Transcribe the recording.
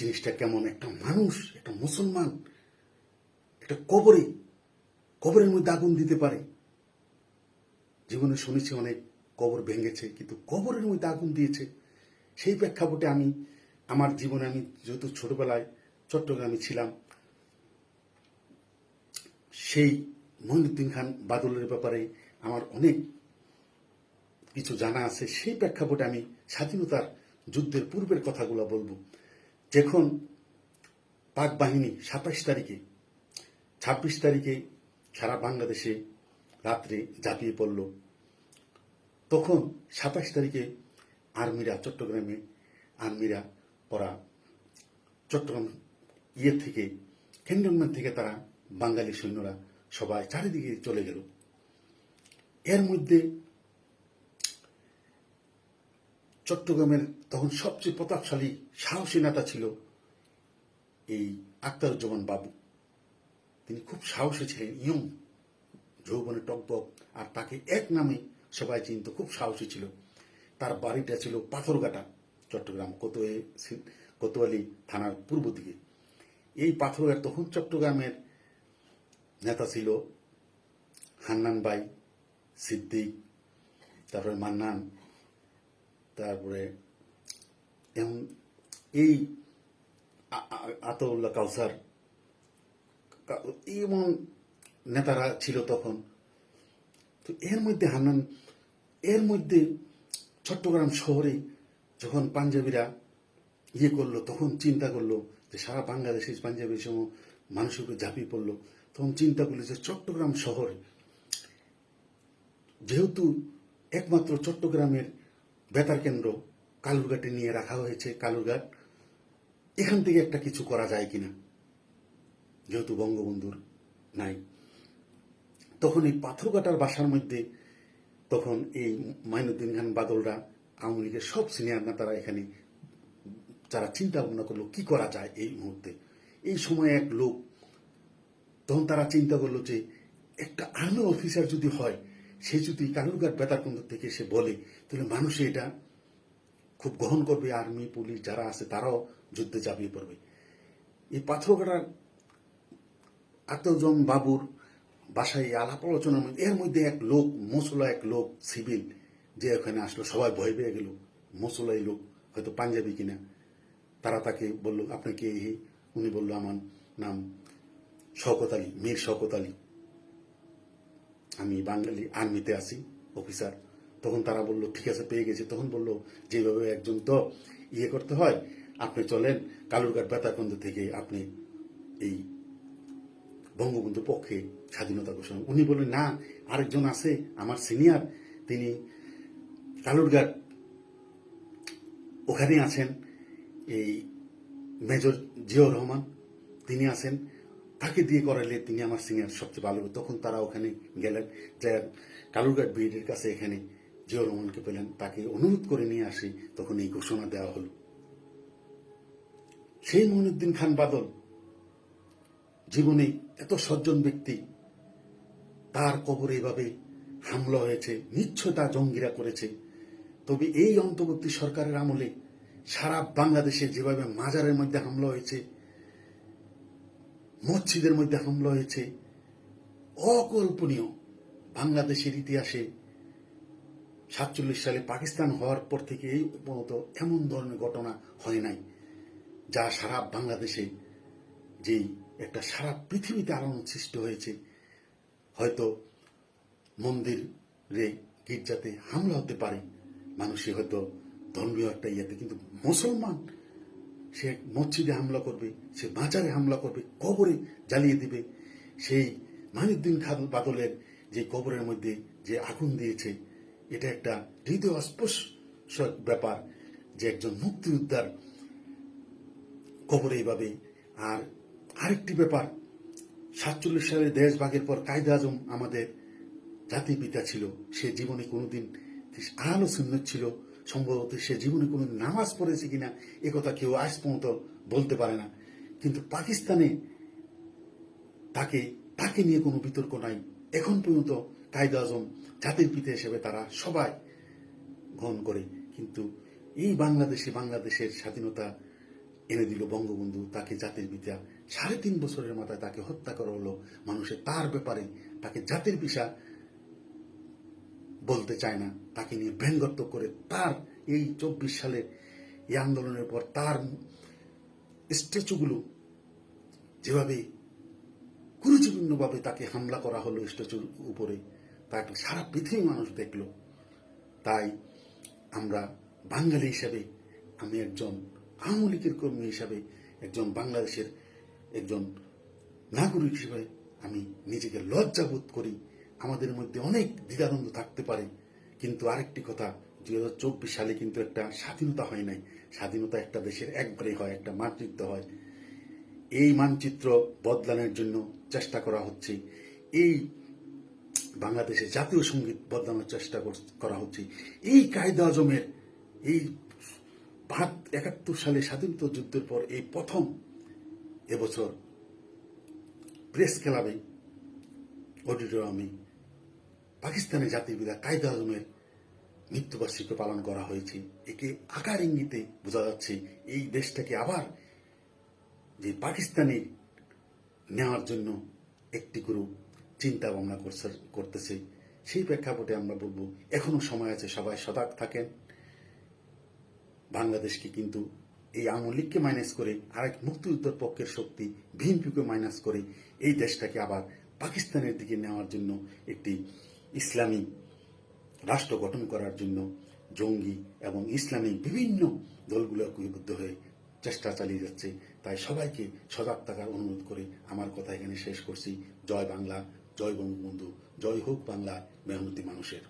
জিনিসটা কেমন? একটা মানুষ, একটা মুসলমান, একটা কবরে, কবরের মধ্যে আগুন দিতে পারে। জীবনে শুনেছি অনেক কবর ভেঙেছে, কিন্তু কবরের মধ্যে আগুন দিয়েছে। সেই প্রেক্ষাপটে আমি, আমার জীবনে আমি যেহেতু ছোটবেলায় চট্টগ্রামে ছিলাম, সেই মহিনুদ্দিন খান বাদলের ব্যাপারে আমার অনেক কিছু জানা আছে। সেই প্রেক্ষাপটে আমি স্বাধীনতার যুদ্ধের পূর্বের কথাগুলো বলব। যখন পাক বাহিনী সাতাশ তারিখে, ছাব্বিশ তারিখে সারা বাংলাদেশে রাত্রে ঝাঁপিয়ে পড়ল। তখন সাতাশ তারিখে আর্মিরা চট্টগ্রামে, আর্মিরা ওরা চট্টগ্রাম ইয়ে থেকে, ক্যান্টনমেন্ট থেকে তারা বাঙালি সৈন্যরা সবাই চারিদিকে চলে গেল। এর মধ্যে চট্টগ্রামের তখন সবচেয়ে প্রতাপশালী, সাহসী নেতা ছিল এই আক্তারুজ্জামান বাবু। তিনি খুব সাহসী ছিলেন, ইয়ং, যৌবনে টকবক, আর তাকে এক নামে সবাই চিনত, খুব সাহসী ছিল। তার বাড়িটা ছিল পাথরঘাটা, চট্টগ্রাম কোতোয়ে কোতোয়ালি থানার পূর্ব দিকে। এই পাথরঘাট তখন চট্টগ্রামের নেতা ছিল হান্নান বাই সিদ্দিক, তারপরে মান্নান তারপরে এমন এই আতাউল্লাহ কাউসার এমন নেতারা ছিল তখন। তো এর মধ্যে হান্নান, এর মধ্যে চট্টগ্রাম শহরে যখন পাঞ্জাবিরা ইয়ে করল, তখন চিন্তা করল যে সারা বাংলাদেশে পাঞ্জাবি সম মানুষের উপরে ঝাঁপিয়ে পড়ল। তখন চিন্তা করল যে চট্টগ্রাম শহরে যেহেতু একমাত্র চট্টগ্রামের বেতার কেন্দ্র কালুরঘাটে নিয়ে রাখা হয়েছে, কালুরঘাট। এখান থেকে একটা কিছু করা যায় কিনা? যেহেতু বঙ্গবন্ধুর নাই। তখন এই পাথরঘাটার বাসার মধ্যে তখন এই মাইনুদ্দিন খান বাদলরা, আওয়ামী লীগের সব সিনিয়র নেতারা এখানে যারা চিন্তা ভাবনা করল, কি করা যায় এই মুহূর্তে? এই সময় এক লোক, তখন তারা চিন্তা করল যে একটা আর্মি অফিসার যদি হয় সে যদি কালুরঘাট বেতারকেন্দ্র থেকে সে বলে, তাহলে মানুষ এটা খুব গ্রহণ করবে, আর্মি, পুলিশ যারা আছে তারাও যুদ্ধে ঝাঁপিয়ে পড়বে। এই পাথরঘাটার আত্মজন বাবুর বাসায় আলাপ আলোচনার মধ্যে, এর মধ্যে এক লোক মসলা এক লোক, সিভিল, যে ওখানে আসলো, সবাই ভয় পেয়ে গেল মসলা লোক, হয়তো পাঞ্জাবি কিনা। তারা তাকে বলল, আপনাকে উনি বলল, আমার নাম শওকত আলী, মীর শওকত আলী। আমি বাঙালি আর্মিতে আছি অফিসার তখন তারা বলল, ঠিক আছে, পেয়ে গেছে। তখন বলল, যেভাবে একজন তো ইয়ে করতে হয়, আপনি চলেন, কালুরঘাট বেতারকন্দ থেকে আপনি এই বঙ্গবন্ধুর পক্ষে স্বাধীনতা ঘোষণা উনি বললেন, না, আরেকজন আছে, আমার সিনিয়র তিনি কালুরঘাট ওখানে আছেন, এই মেজর জিয়াউর রহমান, তিনি আছেন। তাকে দিয়ে করালে তিনি আমার সিনিয়র সবচেয়ে ভালো। তখন তারা ওখানে গেলেন, যে কালুরঘাট বিএডের কাছে এখানে জিয়াউর রহমানকে পেলেন। তাকে অনুরোধ করে নিয়ে আসি, তখন এই ঘোষণা দেওয়া হলো। সেই মইনুদ্দিন খান বাদল জীবনে এত সজ্জন ব্যক্তি, তার কবরে এভাবে হামলা হয়েছে, নিশ্চয়তা জঙ্গিরা করেছে। তবে এই অন্তর্বর্তী সরকারের আমলে সারা বাংলাদেশে যেভাবে মাজারের মধ্যে হামলা হয়েছে মসজিদের মধ্যে হামলা হয়েছে। অকল্পনীয়। বাংলাদেশের ইতিহাসে সাতচল্লিশ সালে পাকিস্তান হওয়ার পর থেকে এই পর্যন্ত এমন ধরনের ঘটনা হয় নাই, যা সারা বাংলাদেশে যেই একটা সারা পৃথিবীতে আলোড়ন সৃষ্টি হয়েছে। হয়তো মন্দিরে গির্জাতে হামলা হতে পারে। মানুষে হয়তো ধর্মীয় একটা ইয়েতে, কিন্তু মুসলমান সে মসজিদে হামলা করবে, সে বাজারে হামলা করবে, কবরে জ্বালিয়ে দিবে। সেই মানিদ্দিন খান বাদলের যে কবরের মধ্যে যে আগুন দিয়েছে, এটা একটা হৃদয় অস্পর্শ ব্যাপার যে একজন মুক্তিযোদ্ধার কবরে এইভাবে আর আরেকটি ব্যাপার, সাতচল্লিশ সালে দেশ ভাগের পর কায়দা আজম আমাদের জাতির পিতা ছিল, সে জীবনে কোনোদিন আলো সুন্নত ছিল সম্ভবত সে জীবনে কোনো নামাজ পড়েছে কিনা, এ কথা কেউ আজ পর্যন্ত বলতে পারে না। কিন্তু পাকিস্তানে তাকে তাকে নিয়ে কোনো বিতর্ক নাই। এখন পর্যন্ত কায়দা আজম জাতির পিতা হিসেবে তারা সবাই গ্রহণ করে। কিন্তু এই বাংলাদেশে, বাংলাদেশের স্বাধীনতা এনে দিল বঙ্গবন্ধু, তাকে জাতির পিতা সাড়ে তিন বছরের মাথায় তাকে হত্যা করা হলো। মানুষের তার ব্যাপারে তাকে জাতির পিতা বলতে চায় না, তাকে নিয়ে ব্যঙ্গত্ব করে তার এই চব্বিশ সালের এই আন্দোলনের পর তার স্ট্যাচুগুলো যেভাবে কুরুচিপূর্ণভাবে তাকে হামলা করা হলো স্ট্যাচুর উপরে তা সারা পৃথিবী মানুষ দেখল। তাই আমরা বাঙালি হিসাবে আমি একজন আওয়ামী লীগের কর্মী হিসাবে, একজন বাংলাদেশের একজন নাগরিক হিসেবে আমি নিজেকে লজ্জাবোধ করি। আমাদের মধ্যে অনেক দ্বিধাদ্বন্দ্ব থাকতে পারে। কিন্তু আরেকটি কথা, দুই হাজার চব্বিশ সালে কিন্তু একটা স্বাধীনতা হয় নাই। স্বাধীনতা একটা দেশের একবারে হয়, একটা মাতৃত্ব হয়। এই মানচিত্র বদলানোর জন্য চেষ্টা করা হচ্ছে। এই বাংলাদেশের জাতীয় সংগীত বদলানোর চেষ্টা করা হচ্ছে। এই কায়দা আজমের এই ভাত একাত্তর সালে স্বাধীনতা যুদ্ধের পর এই প্রথম এবছর প্রেস ক্লাবে অডিটোরিয়ামে পাকিস্তানের জাতির কায়দা আজমের মৃত্যুবার্ষিকী পালন করা হয়েছে। একে আকার ইঙ্গিতে বোঝা যাচ্ছে এই দেশটাকে আবার যে পাকিস্তানি নেওয়ার জন্য একটি গ্রুপ চিন্তা ভাবনা করতেছে, সেই প্রেক্ষাপটে আমরা বলব, এখনও সময় আছে, সবাই সজাগ থাকেন। বাংলাদেশকে কিন্তু এই আওয়ামী লীগকে মাইনাস করে আরেক মুক্তিযুদ্ধের পক্ষের শক্তি বিএনপিকে মাইনাস করে এই দেশটাকে আবার পাকিস্তানের দিকে নেওয়ার জন্য একটি ইসলামী রাষ্ট্র গঠন করার জন্য জঙ্গি এবং ইসলামী বিভিন্ন দলগুলো ঐক্যবদ্ধ হয়ে চেষ্টা চালিয়ে যাচ্ছে। তাই সবাইকে সজাগ থাকার অনুরোধ করে আমার কথা এখানে শেষ করছি। জয় বাংলা, জয় বঙ্গবন্ধু, জয় হোক বাংলা, মেহনতি মানুষের।